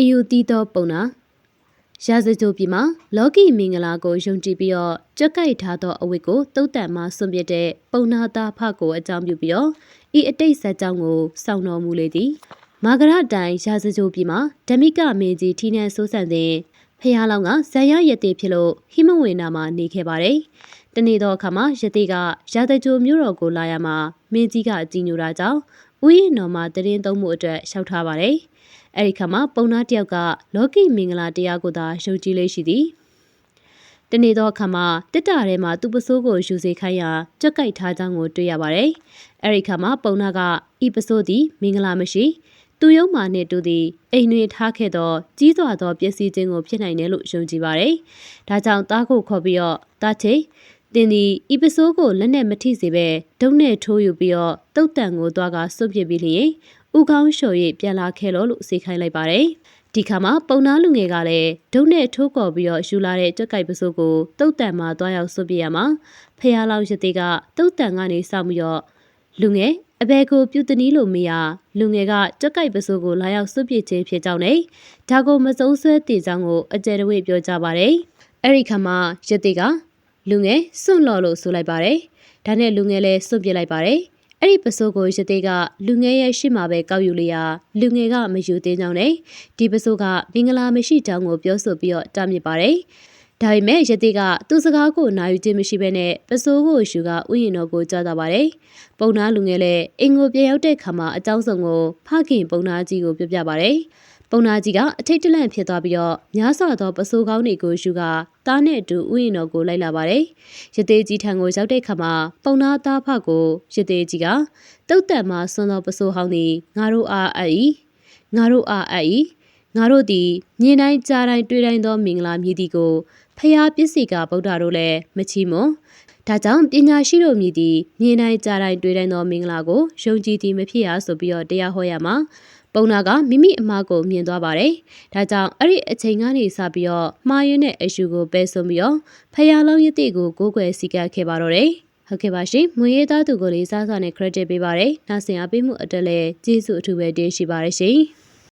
အယူတီသောပုံနာရာဇကြိုပြည်မှာလော်ကီမင်္ဂလာကိုယုံကြည်ပြီးတော့ကြက်ကိုက်ထားသောအဝတ်ကိုတုတ်တန်မှဆွန့်ပစ်တဲ့ပုံနာသားဖကိုအကြောင်းပြုပြီးတော့ဤအတိတ်ဇက်ကြောင့်ကိုစောင့်တော်မူလေသည်မာဂရတိုင်ရာဇကြိုပြည်မှာဓမိကမင်းကြီးထီနန်ဆိုးဆန်စဉ်ဖះလောင်းကဇံရရတေဖြစ်လို့ဟိမဝေနာမှာနေခဲ့ပါတယ်တနေ့တော့အခါမှာရတေကရာဇကြိုမြို့တော်ကိုလာရမှာမင်းကြီးကအကြည်ညိုတာကြောင့် ဥယျာဉ်တော်မှာတရင်သုံးမှုအတွက်လျှောက်ထားပါတယ်။အဲဒီခါမှာပုံနာတယောက်ကလော်ကီမင်္ဂလာတရားကိုသာယုံကြည်လေးရှိသည်။တနေ့တော့အခါမှာတစ်တာထဲမှာသူ့ပစိုးကိုယူစေခိုင်းရာကြက်ကြိုက်ထားကြောင်းကိုတွေ့ရပါတယ်။အဲဒီခါမှာပုံနာကဤပစိုးသည်မင်္ဂလာမရှိသူယုံမာနှင့်တူသည်အိမ်တွင်ထားခဲ့သောကြီးစွာသောပျက်စီးခြင်းကိုဖြစ်နိုင်တယ်လို့ယုံကြည်ပါတယ်။ဒါကြောင့်တားကိုခေါ်ပြီးတော့တားချေ တင်ဒီဤပစိုးကိုလက်နဲ့မထိစေပဲဒုံနဲ့ထိုးယူပြီးတော့တုတ်တန်ကိုသွားကစွန့်ပစ်ပြီးလျင်ဥကောင်းလျှော်၍ပြန်လာခဲ့လို့လို့စေခိုင်းလိုက်ပါတယ်။ဒီခါမှာပုံနာလူငယ်ကလည်းဒုံနဲ့ထိုးကော်ပြီးတော့ယူလာတဲ့ကြက်ကြိုက်ပစိုးကိုတုတ်တန်မှာသွားရောက်စွန့်ပစ်ရမှာဖះလောင်ရသေးကတုတ်တန်ကနေစောင့်ပြီးတော့လူငယ်အဘဲကိုပြုတနီးလို့မရလူငယ်ကကြက်ကြိုက်ပစိုးကိုလာရောက်စွန့်ပစ်ခြင်းဖြစ်ကြောင်းနဲ့ဒါကိုမစုံဆွဲတည်ကြောင်းကိုအကြံတဝိပြောကြပါတယ်။အဲ့ဒီခါမှာရသေးက လူငယ်စွန့်လော်လို့ဆိုလိုက်ပါတယ်။ဒါနဲ့လူငယ်လည်းစွန့်ပစ်လိုက်ပါတယ်။အဲ့ဒီပစိုးကိုရသေးကလူငယ်ရဲ့ရှေ့မှာပဲကောက်ယူလျာလူငယ်ကမယူသေးကြောင်းနဲ့ဒီပစိုးကမင်္ဂလာမရှိကြောင်းကိုပြောဆိုပြီးတော့တားမြစ်ပါတယ်။ဒါပေမဲ့ရတိကသူ့စကားကိုနာယူခြင်းမရှိဘဲနဲ့ပစိုးကိုရှူကဥယျာဉ်တော်ကိုကြားတာပါတယ်။ပုံနာလူငယ်လည်းအင်ကိုပြန်ရောက်တဲ့ခါမှာအကြောင်းစုံကိုဖခင်ပုံနာကြီးကိုပြောပြပါတယ်။ ပုံနာကြီးကအထိတ်တလန့်ဖြစ်သွားပြီးတော့များစွာသောပစိုးကောင်းတွေကိုယူကတားနဲ့အတူဥယျာဉ်တော်ကိုလိုက်လာပါတယ်။ရသေးကြီးထံကိုရောက်တဲ့ခါမှာပုံနာသားဖကိုရသေးကြီးကတုတ်တန်မှာဆွမ်းသောပစိုးဟောင်းသည်ငါတို့အားအပ်၏ငါတို့အားအပ်၏ငါတို့သည်မြင်တိုင်းကြားတိုင်းတွေ့တိုင်းသောမင်္ဂလာမြည်သည်ကိုဖျားပစ္စည်းကဗုဒ္ဓတို့လည်းမချီးမွန် ဒါကြောင့်ပညာရှိတို့မြည်သည်မြင်တိုင်းကြားတိုင်းတွေ့တိုင်းသောမင်္ဂလာကိုယုံကြည်သည်မဖြစ်ရဆိုပြီးတော့တရားဟောရမှာပုံနာကမိမိအမားကိုမြင်သွားပါတယ်။ဒါကြောင့်အဲ့ဒီအချိန်ကနေစပြီးတော့မှားယွင်းတဲ့အရှူကိုပဲဆုံးပြီးတော့ဖယားလုံးရတိကိုကိုးကွယ်စီကပ်ခဲ့ပါတော့တယ်။ဟုတ်ကဲ့ပါရှင်။မွေးရသားသူကိုလေးစားစွာနဲ့ credit ပေးပါရယ်။နောက်ဆင်အားပေးမှုအတွက်လည်းကျေးဇူးအထူးပဲတင်ရှိပါရရှင်။